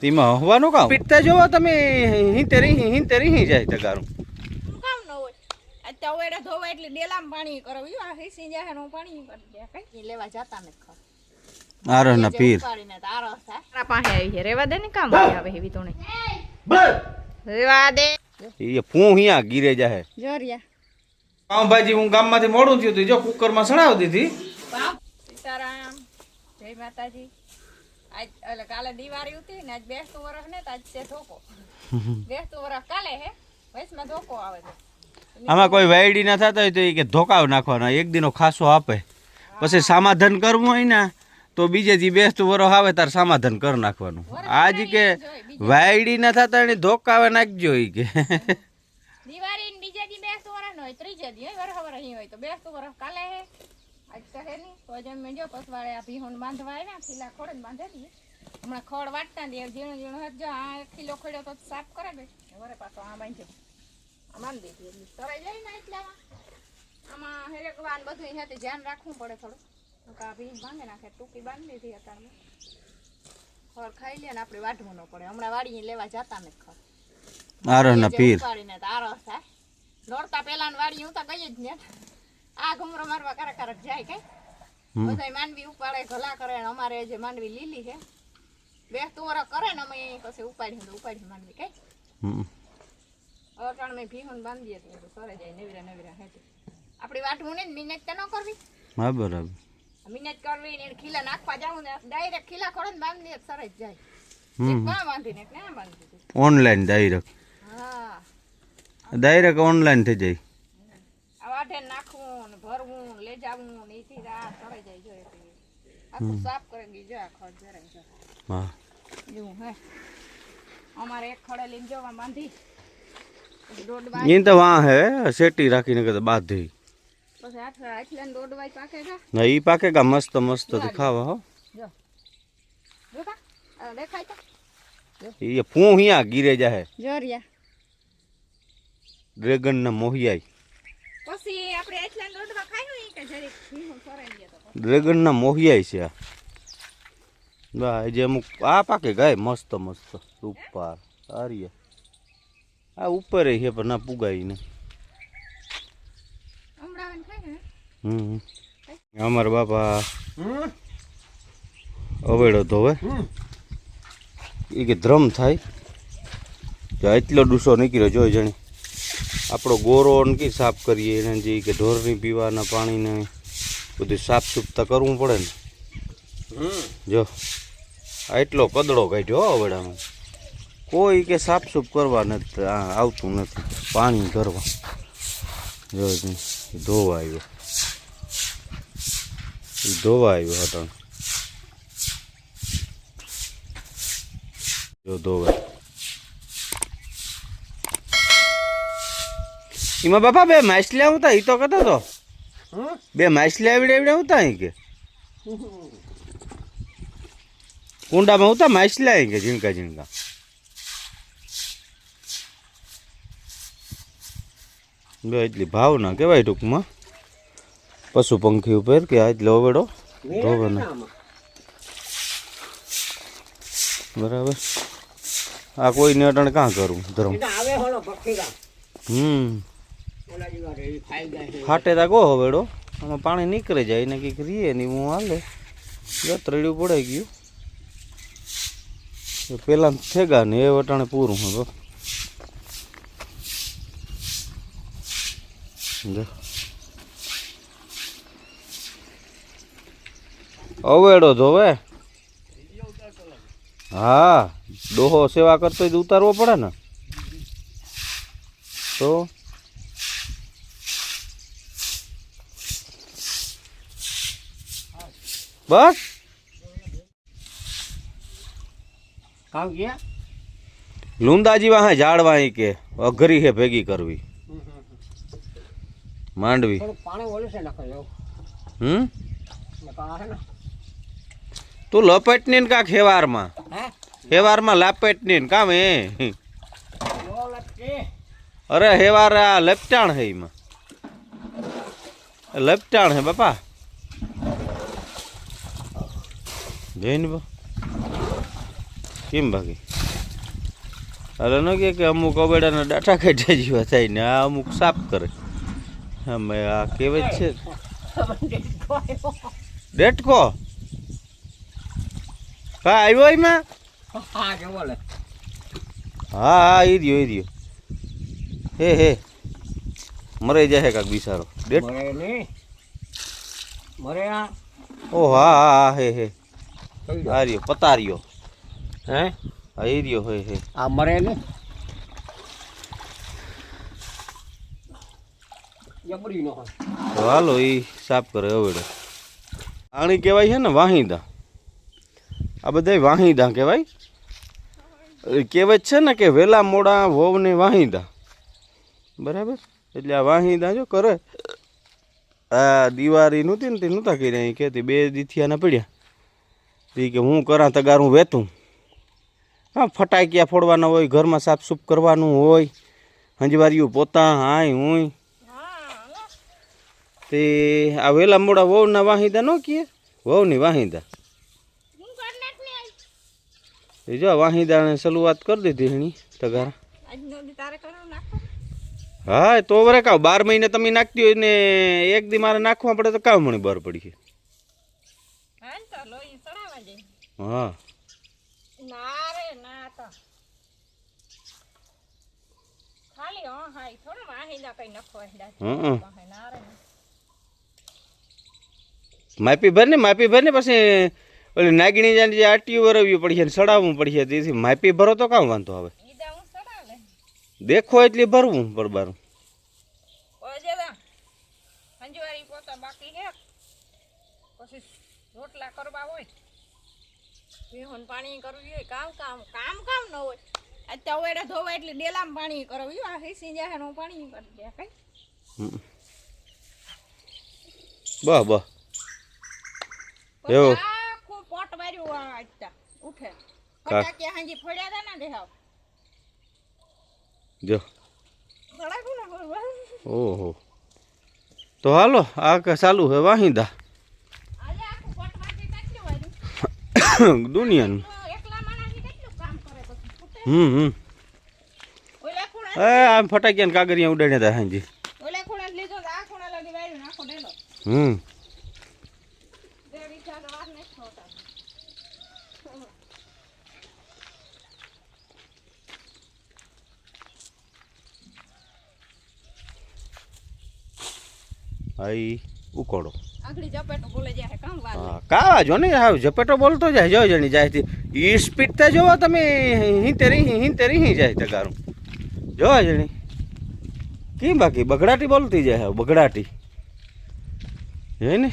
તેમાં હવાનું કામ? પીટતા જોવો તમે હિંતે રહી તેરી હિં જાય તગારું. કામ ન હોય? આ તવેડા ધોવા એટલે ડેલામાં પાણી કરવું. આ હિસી જાય હું પાણી કરી દે. કઈ? લેવા જતા ને ખર આરો ના પીર. ઉપાડીને તારો પાસે આવી છે. રેવા દે ને કામ આવે એવી તો ને રેવા દે. એ ફૂ હિયા ગીરે જાહે. જોરિયા. પાવભાજી હું ગામમાંથી મોડું થયું હતું. જો કુકરમાં સણાવી દીધી. સીતારામ. જય માતાજી. આજ એટલે કાલે દિવાળી ઉતી ને આજ બેસતું વરસ ને આજ છે ધોકો. બેસતું વરસ કાલે હે? વૈશમાં ધોકો આવે છે. આમાં કોઈ વાયડી ના થતા હોય તો એ કે ધોકાવ નાખવાના એક દિનો ખાસો આપે. પછી સમાધાન કરવું હોય ને તો બીજે જે બેસતું વરો આવે તાર સમાધાન કરી નાખવાનું. આજ કે વાયડી ના થતા એને ધોકાવે નાખજો એ કે. દિવાળી બીજે દી બેસતું વરસ હોય ત્રીજે દી હોય વરસ વરસ હોય તો બેસતું વરસ કાલે હે? આજ કહે નહીં. તો જેમ મેં જો પસવાળે આ ભીહોન બાંધવા આવ્યા ખીલા ખોડે બાંધે દઈએ હમણાં ખોડ વાટતા દે ઝીણું ઝીણું હજ જો આ એક કિલો ખોડ્યો તો સાફ કરે દે વરે પાછો આ બાંધ્યો. આ બાંધી દીધી એટલે. તરાઈ જાય ને એટલે આમાં હેરેક વાન બધું હેતે ધ્યાન રાખવું પડે થોડું. આ ભીન બાંધી નાખે ટૂંકી બાંધી દીધી અત્યારમાં. ખડ ખાઈ લે ને આપણે વાઢવું ન પડે. હમણાં વાડીએ લેવા જતા ને ખડ આરો ના પીર. ઉપાડીને થાય. નોરતા પેલા વાડી હું તો ગઈ જ ને આ ઘુમરો મારવા કરક કરક જાય કઈ બધા બધાય માંડવી ઉપાડે ઘલા કરે ને અમારે જે માનવી લીલી છે બે તોરા કરે ને અમે પછી ઉપાડી તો ઉપાડી માનવી કે. અટાણ મેં ભીહું બાંધીએ તો સરે જાય નવીરા નવીરા હેઠી આપણી વાટવું ને મિનેટ તો ન કરવી. હા બરાબર. મિનેટ કરવી ને ખીલા નાખવા જાવું ને ડાયરેક્ટ ખીલા ખોડે ને બાંધી દે સરે જ જાય. ઓનલાઈન ડાયરેક્ટ હા. ડાયરેક્ટ ઓનલાઈન થઈ જાય. આ વાઢે નાખવું ભરવું લઈ જવું ને એથી આ ચડાઈ જાય જો આખું સાફ કરી ગઈ જો આ ખડ જરાય જો. હા. એવું હે. અમારે એક ખડે લઈને જવા બાંધી. ઈ તો વાં હે શેટી રાખીને કદ બાંધી. પછી આઠ પાકે જા ના ઈ પાકે કા મસ્ત મસ્ત દેખાવા ખાવા હો. જો. દેખાય તો ફૂ અહીંયા ગીરે જાહે. જોરિયા ડ્રેગન ના મોહિયાઈ પછી આપણે આટલા ને ખાયું કે જરીક ભીનું ફરાઈ ગયા તો ડ્રેગન ના મોહિયાઈ છે આ. બા જે અમુક આ પાકે ગાય? મસ્ત મસ્ત. ઉપર આર્ય. આ ઉપર છે પણ ના પુગાઈ ને હમ અમારા બાપા અવેડો ધોવે એ કે ધ્રમ થાય. એટલો ડૂસો નીકળ્યો જોઈ જણી. આપણો ગોરો કે સાફ કરીએ એને જે કે ઢોરની પીવાના પાણીને બધું સાફ સુફતા કરવું પડે ને. જો એટલો કદડો કાઢ્યો હો અવેડામાં કોઈ કે સાફ સુફ કરવા નથી આ આવતું નથી પાણી કરવા જો ધોવા આવ્યો. ધોવા આવ્યો હતો. જો ધોવા. એમાં બાપા બે માછલી આવતા એ તો કહેતો તો. બે માછલી આવડે આવડે આવતા અહીં કે? કુંડામાં આવતા માછલી આવી કે ઝીણકા ઝીણકા? બે એટલી ભાવના કહેવાય ટૂંકમાં. પશુ પંખી ઉપર કે આ એટલો અવેડો ધોવે બરાબર. આ કોઈને અટણ કાં કરું ધર્મ? હમ. ફાટે તા ગો હવેડો આમાં પાણી નીકળે જાય ને કંઈક રીએ ને હું હાલે. રતરડ્યું પડાઈ ગયું. પેલા થેગા ને એ વટાણે પૂરું હવે. અવેડો ધોવે હા, ડોહો સેવા કરતો ઉતારવો પડે ને. તો? બસ કામ ગયા લુંદાજી વાહે ઝાડવા ઈ કે અઘરી હે ભેગી કરવી માંડવી થોડુંક પાણી ઓલું છે નાખો જો હમ નકર આ છે ને તું લપેટની ને કાંક હેવારમાં હે હેવારમાં લાપેટની ને કામ એ જો લટકે અરે હેવાર આ લપટાણ હે એમાં લપટાણ હે બાપા જઈને કેમ બાકી? અરે ન કે કે અમુક અબેડાના ડાટા કાઢ્યા જેવા થાય ને આ અમુક સાફ કરે. અમે આ કેવે છે. ડેટકો? હા આવ્યો એમાં? હા કે બોલે હા એ રહ્યો એ રહ્યો. હે હે. મરાઈ જાય કાક બિસારો ડેટ? મરે નહીં. મરે આ ઓ હા હા હા હે. આ રહ્યો પતાર્યો. હે? હા એ રહ્યો હે હે. આ મરે ને? હોય. હાલો એ સાફ કરે હવેડે આણી કહેવાય છે ને વાહિંદા. આ બધા વાહિંદા કહેવાય? કહેવત છે ને કે વેલા મોડા વહુને વાહિંદા. બરાબર? એટલે આ વાહિંદા જો કરે. આ દિવાળી નહોતી ને તે નહોતા કરી એ કહેતી બે દિથિયાના પડ્યા. તે કે હું કરા તગાર હું વેતું. હા ફટાકિયા ફોડવાના હોય, ઘરમાં સાફસૂફ કરવાનું હોય, હંજવારીયું પોતા, હાય હુંય. તે આ વેલા મોડા વહુના વાહિંદા ન કીએ? વહુની વાહિંદા? હું એ જો વાહિંદાને શરૂઆત કરી દીધી એની તગાર હા, તો વરે કાવ બાર મહિને તમે નાખતી હોય ને એક દી મારે નાખવા પડે તો કાવ મને બહાર પડી છે હા ને તો લોહી ચડાવવા જાય હા. ના રે ના તો. ખાલી હા હા ઈ થોડું કઈ હેડા ના. રે માપી ભર ને માપી ભર ને પછી ઓલી નાગણી જાની જે આટીયું વરવ્યું પડશે સડાવવું પડશે તેથી માપી ભરો તો કામ વાંધો આવે. દેખો એટલી ભરવું પછી રોટલા કરવા હોય. વિહોન પાણી કરવું હોય કામ કામ કામ કામ ન હોય. આ તવેડા ધોવા એટલે ડેલામાં પાણી કરવું આ હિસી જાય હું પાણી કરી દે કઈ? બહ બહ. એવો. આખું પોટ માર્યું આજતા ઉઠે. કા- હાજી ફોડ્યા હતા ને દેહાવ જો. ઓહો. તો હાલો આ કે ચાલુ હે વાહિંદા આજે આખું પોટમાંથી કેટલું વાર્યું દુનિયાનું. હમ હમ. એ, આમ ફટાકિયા કાગરિયા ઉડાડ્યા હતા હાજી. હમ. બે વીઘા તો વાર નથી થતા હા ઈ ઉકોડો. કાવા જો ને હાવ ઝપેટો બોલતો જાય જો જણી જાય ઈ સ્પીડ તે જોવો તમે હિંતેરી હિંતેરી હી જાય ગારું જો જણી કેમ બાકી? બગડાટી બોલતી જાય બગડાટી. હે. ને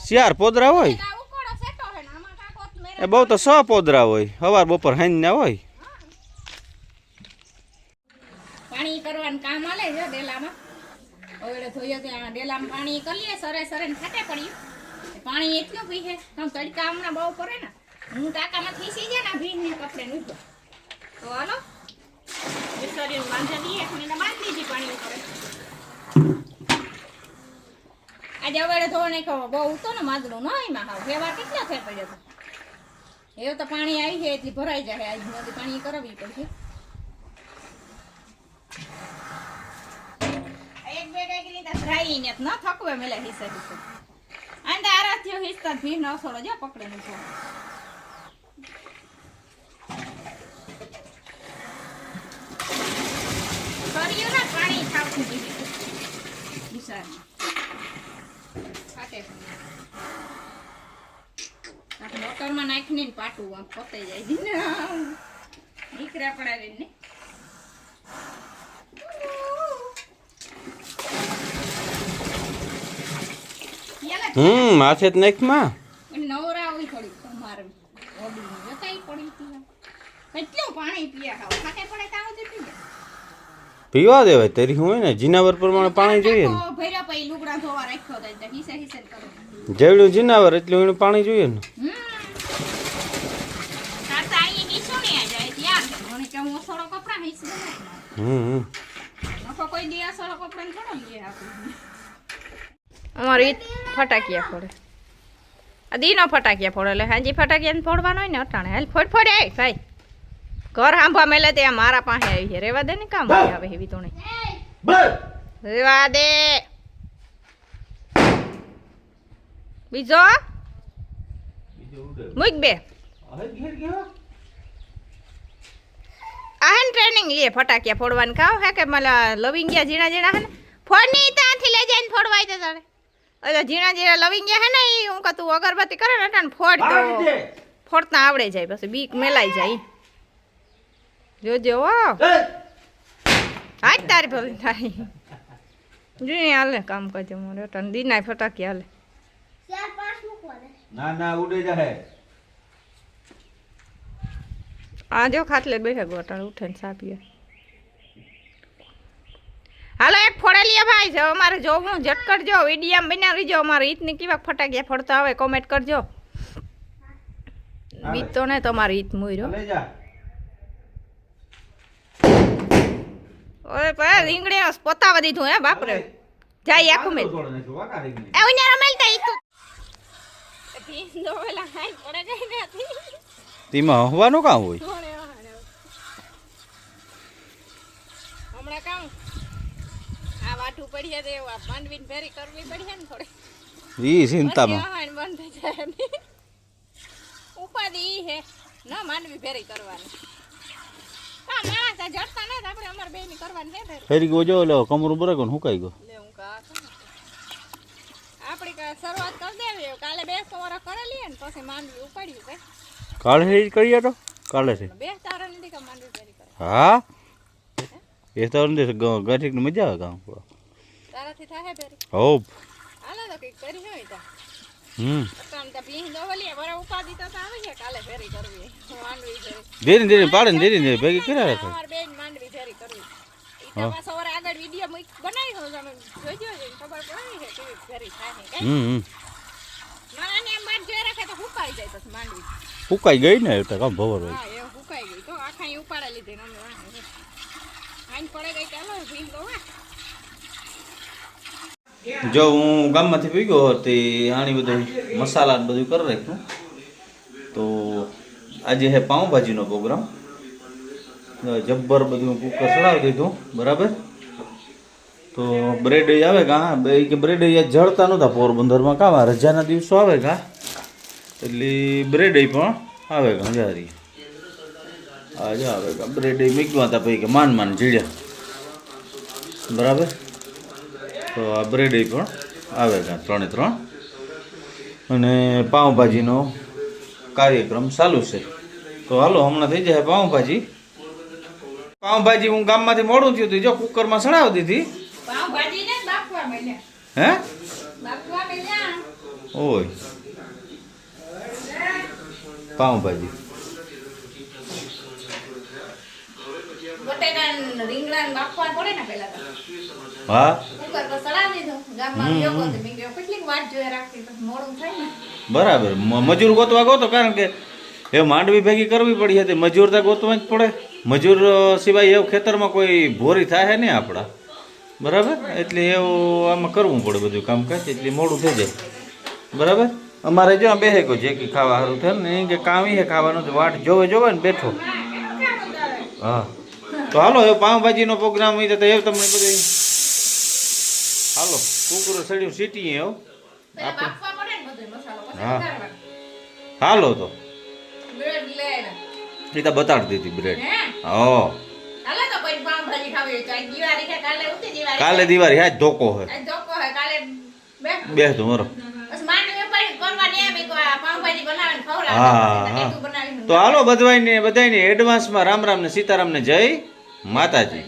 શિયાર પોદરા હોય? એ બહુ તો સો પોદરા હોય. સવાર બપોર હાંજ ના હોય પાણી કરવાનું કામ આલે છે ડેલામાં ત્યાં ડેલામાં પાણી કરીએ, સરે સરે ખાટે પડ્યું પાણી એટલું પીએ, આમ તડકા હમણાં બહુ પડે ને, હું ટાંકામાં ખીસી જાય ને ભીન કપડે નીકળો તો હાલો પાણી આજે અવેડે ધોવા નહીં બહુ ઉતો ને માદડું ન એમાં હાવ તો. એવું તો પાણી આવી જાય એટલી ભરાઈ જાય, આજ નદી પાણી કરવી પડશે એક બે કંઈક રીતે ધરાઈ ને ન ન ને ને પાણી ખાવતું દીધું મોટરમાં નાખીને ને પાટું આમ પતાઈ જાય. છે ને નીકળ્યા હમ માથે જ નાખમાં એને નવરા હોય થોડી તમારે જતાઈ પડી હતી. કેટલું પાણી પીયા ખાવ? ખાતે પડે તાવ જ પી પીવા દેવાય તરી હોય ને જીનાવર પ્રમાણે પાણી જોઈએ ને. ભર્યા પછી લુગડા ધોવા રાખ્યો તો હિસે હિસે કરો. જેવડું જીનાવર એટલું એનું પાણી જોઈએ ને. હમ. કોઈ દિયા સળો કપડાં થોડો લઈએ આપણે અમારે ઈ ફટાકિયા ફોડે. આ દીનો ફટાકિયા ફોડે એટલે હાજી ફટાકિયા ફોડવાનો હોય ને અટાણે. હાલ ફોડ ફોડે ભાઈ. ઘર સાંભા મેલે તે મારા પાસે આવી છે. રેવા દે ને કામ આવે એવી તો નહીં. રેવા દે. બીજો? મૂક બે. આહન ટ્રેનિંગ લે ફટાકિયા ફોડવાનું. ખાવ હે કે મલા લવિંગિયા ઝીણા ઝીણા હે ને? ફોડની ત્યાંથી લઈ જઈને ફોડવાય તો તારે. ઓલા ઝીણા ઝીણા લવિંગિયા હે ને એ હું તું અગરબત્તી કરે ને એટલે ફોડ તો ફોડતા આવડે જાય પછી બીક મેલાઈ જાય જોજો હો. હાજ તારી ભલે થાય જી હાલે કામ કરજો મોરે તન દીના ફટાકિયા હાલે. ના ના ઉડે જાહે. આ જો ખાટલે બેઠા ગોટાળ ઉઠે ને સાપીએ હાલો એક ભાઈ જો અમારે જોવું ઝટ કરજો વિડીયામ બનાવી જો અમારે ઈદની કેવા ફટાકિયા ફોડતા આવે કોમેન્ટ કરજો. બીત તો ને તમારી ઈદ જા. ઓય પા રીંગણી પતાવા દીધું હે બાપરે. જાય આખું મેલ. એ ઉન્યા રમેલતા ઈ તો. ભીંડો વેલા હાઈ પડે ગઈ ને હતી તેમાં હવાનું કામ હોય હમણાં કામ પડીએ તો એવું આ કરવી પડીએ ને થોડી. ઈ ચિંતામાં. બંધ થઈ જાય. ઉપાધિ ઈ હે. ન માંડવી ફેરી કરવાની. હા માણસ જડતા નથી આપણે અમારે બેની કરવાની ફેરી ગયો જો એટલે કમરું બરાબર હુકાઈ ગયો. લે હું કા આપણી કા શરૂઆત કરી દેવી કાલે બે સવારે કરેલી ને પછી માંડવી ઉપાડી કે કાલે ફેરી કરીએ તો? કાલે છે. બે તારા નથી કે માંડવી હા? એ તો અંદર મજા આવે કામ. તારાથી થાહે ભેરી હો આલા તો કંઈક કરી હોય તો. હમ. કામ તો ભીંગ દોવલીએ બરા ઉપાદી તો આવે છે કાલે ફેરી કરવી. માંડવી ફેરી ધીરે ધીરે પાડે ને ધીરે ધીરે ભેગી કર્યા રાખે. માર બેન માંડવી ફેરી કરવી. ઈ તો સવારે આગળ વીડિયો મૂક બનાવી હોય તમે જોજો છે ખબર પડી છે કેવી ફેરી થાય કઈ હમ હમ. મારા ને જોઈ રાખે તો હુકાઈ જાય પછી માંડવી. ફૂકાઈ ગઈ ને એટલે કામ ભવર હોય. હા એ હુકાઈ ગઈ તો આખા ઉપાડે લીધી ને અમે. પડે ગઈ ચાલો ભીંગ દો હે જો હું ગામમાંથી પી ગયો તે આણી બધું મસાલા બધું કરી રાખ્યું. તો આજે હે પાઉંભાજીનો પ્રોગ્રામ. જબ્બર બધું કુકર ચડાવી દીધું, બરાબર? તો બ્રેડ આવે કાં કે બ્રેડ જળતા નહોતા પોરબંદરમાં. કાં રજાના દિવસો આવે કાં એટલે બ્રેડ પણ આવે કાં જારી આજે આવે કાં બ્રેડ મીકવા હતા પછી કે માન માન જીડ્યા. બરાબર? તો આ બ્રેડ પણ આવે છે ત્રણે ત્રણ. અને પાઉંભાજીનો કાર્યક્રમ ચાલુ છે. તો હાલો હમણાં થઈ જાય પાઉંભાજી. પાઉંભાજી હું ગામમાંથી મોડું થયું હતું જો કુકરમાં સણાવી દીધી. હે? ઓય. પાઉંભાજી. રીંગણા બાફવા પડે ને પેલા હા? બરાબર. મજૂર ગોતવા ગોતો કારણ કે એ માંડવી ભેગી કરવી પડી હતી. મજૂર તો ગોતવા જ પડે. મજૂર સિવાય એવું ખેતરમાં કોઈ ભોરી થાય નહીં આપણા. બરાબર? એટલે એવું આમાં કરવું પડે બધું કામકાજ એટલે મોડું થઈ જાય. બરાબર? અમારે જો આ બેહે કોઈ જે કે ખાવા સારું થાય ને કે કામ એ ખાવાનું વાટ જોવે જોવે ને બેઠો. હા. તો હાલો એ પાઉંભાજીનો પ્રોગ્રામ એ તો એ તમને બધું હાલો કુકરો સડ્યું સીટીએ પછી હા. હાલો તો. એ તો બતાડી દીધી બ્રેડ. હો? કાલે દિવાળી હા ધોકો હે બે. હા, હા. તો હાલો બધાને બધાને એડવાન્સમાં રામ રામ ને સીતારામ ને જય માતાજી.